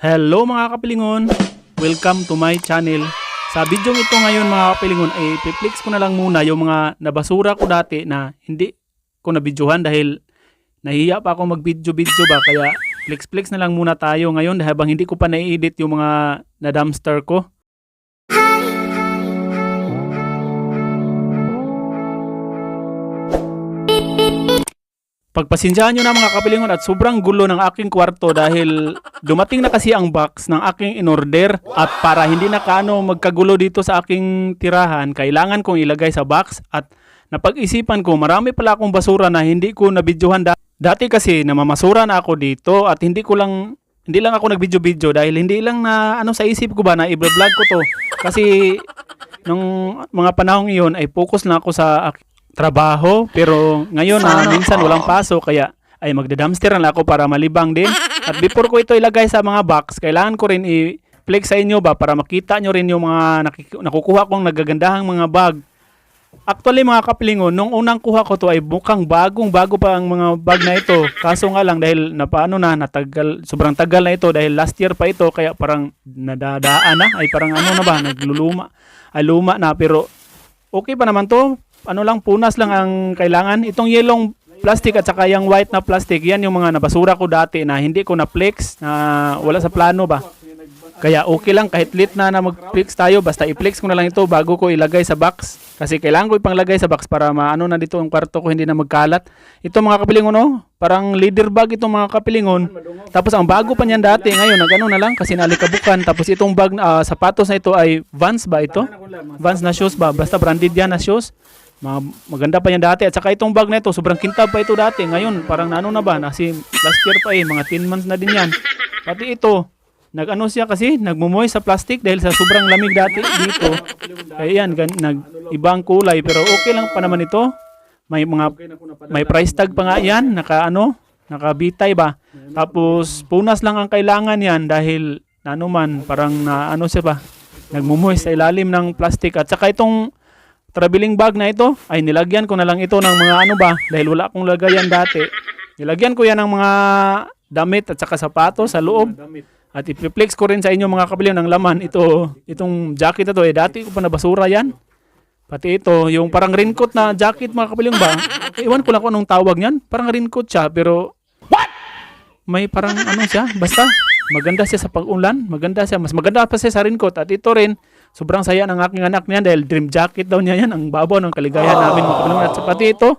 Hello mga kapilingon! Welcome to my channel. Sa video ito ngayon mga kapilingon ay piplex ko na lang muna yung mga nabasura ko dati na hindi ko nabidyohan dahil nahiya pa ako mag-video-video ba kaya flex-flex na lang muna tayo ngayon habang hindi ko pa na-edit yung mga na-dumpster ko. Pagpasensyahan nyo na mga kapilingon at sobrang gulo ng aking kwarto dahil dumating na kasi ang box ng aking in-order. At para hindi na kaano magkagulo dito sa aking tirahan, kailangan kong ilagay sa box. At napag-isipan ko marami pala akong basura na hindi ko nabidyohan. Da- dati kasi namamasura na ako dito at hindi ko lang hindi lang ako nag-video-video dahil hindi lang na ano sa isip ko ba na i-vlog ko to. Kasi nung mga panahong iyon ay focus na ako sa ak- trabaho pero ngayon na minsan walang pasok kaya ay magda-dumpster na ako para malibang din at before ko ito ilagay sa mga box kailangan ko rin i-flex sa inyo ba para makita nyo rin yung mga nakukuha kong nagagandahang mga bag Actually mga kapilingon, nung unang kuha ko to ay mukhang bagong bago pa ang mga bag na ito. Kaso nga lang dahil napaano na, natagal, sobrang tagal na ito dahil last year pa ito kaya parang nadadaan na, ay parang ano na ba, nagluluma, ay luma na pero okay pa naman to. Ano lang, punas lang ang kailangan. Itong yellow plastic at saka yung white na plastic, yan yung mga nabasura ko dati na hindi ko na-flex, na wala sa plano ba. Kaya okay lang kahit late na na mag-flex tayo basta i-flex ko na lang ito bago ko ilagay sa box kasi kailangan ko ipanglagay sa box para maano na dito ang kwarto ko hindi na magkalat. Ito mga kapilingon oh, parang leader bag itong mga kapilingon. Tapos ang bago pa niyan dati ngayon nagano na lang kasi nalikabukan tapos itong bag ah, sapatos na ito ay Vans ba ito? Vans na shoes ba? Basta branded yan na shoes. Maganda pa yan dati. At saka itong bag na ito sobrang kintab pa ito dati. Ngayon parang ano na ba? Kasi last year pa eh mga 10 months na din yan. Pati ito nag-ano siya kasi nagmumoy sa plastic dahil sa sobrang lamig dati dito. Kaya yan, gan, nag ibang kulay. Pero okay lang pa naman ito. May mga may price tag pa nga yan, naka ano, nakabitay ba. Tapos punas lang ang kailangan yan dahil ano man parang na ano siya ba, nagmumoy sa ilalim ng plastic. At saka itong traveling bag na ito ay nilagyan ko na lang ito ng mga ano ba dahil wala akong lagayan dati. Nilagyan ko yan ng mga damit at saka sapatos sa loob. At i-flex ko rin sa inyo mga kapiliw ng laman. Ito, itong jacket na to, eh, dati ko pa nabasura yan. Pati ito, yung parang raincoat na jacket mga kapiliw ba? Iwan ko lang kung anong tawag niyan. Parang raincoat siya, pero... What? May parang ano siya, basta. Maganda siya sa pag-ulan. Maganda siya. Mas maganda pa siya sa raincoat. At ito rin, sobrang saya ng aking anak niyan dahil dream jacket daw niya yan. Ang babaw ng kaligayahan namin mga. At pati ito,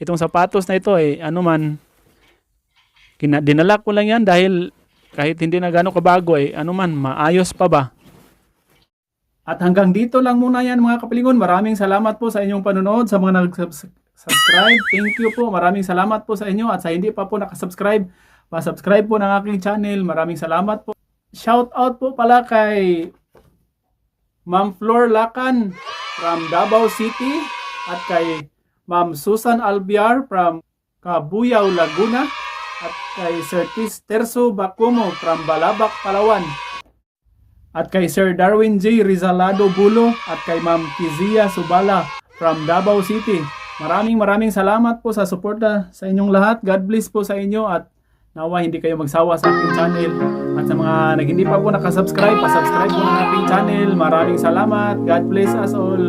itong sapatos na ito, eh, ano man, kina, dinala ko lang yan dahil kahit hindi na gano'ng kabago eh, ano man, maayos pa ba? At hanggang dito lang muna yan mga kapilingon. Maraming salamat po sa inyong panonood, sa mga nag-subscribe. Thank you po. Maraming salamat po sa inyo. At sa hindi pa po nakasubscribe, pa-subscribe po ng aking channel. Maraming salamat po. Shout out po pala kay Ma'am Flor Lacan from Davao City at kay Ma'am Susan Albiar from Cabuyao, Laguna at kay Sir Terso Bacumo from Balabac, Palawan. At kay Sir Darwin J. Rizalado Bulo at kay Ma'am Kizia Subala from Davao City. Maraming maraming salamat po sa suporta sa inyong lahat. God bless po sa inyo at nawa hindi kayo magsawa sa aking channel. At sa mga nag hindi pa po nakasubscribe, pasubscribe po ng aking channel. Maraming salamat. God bless us all.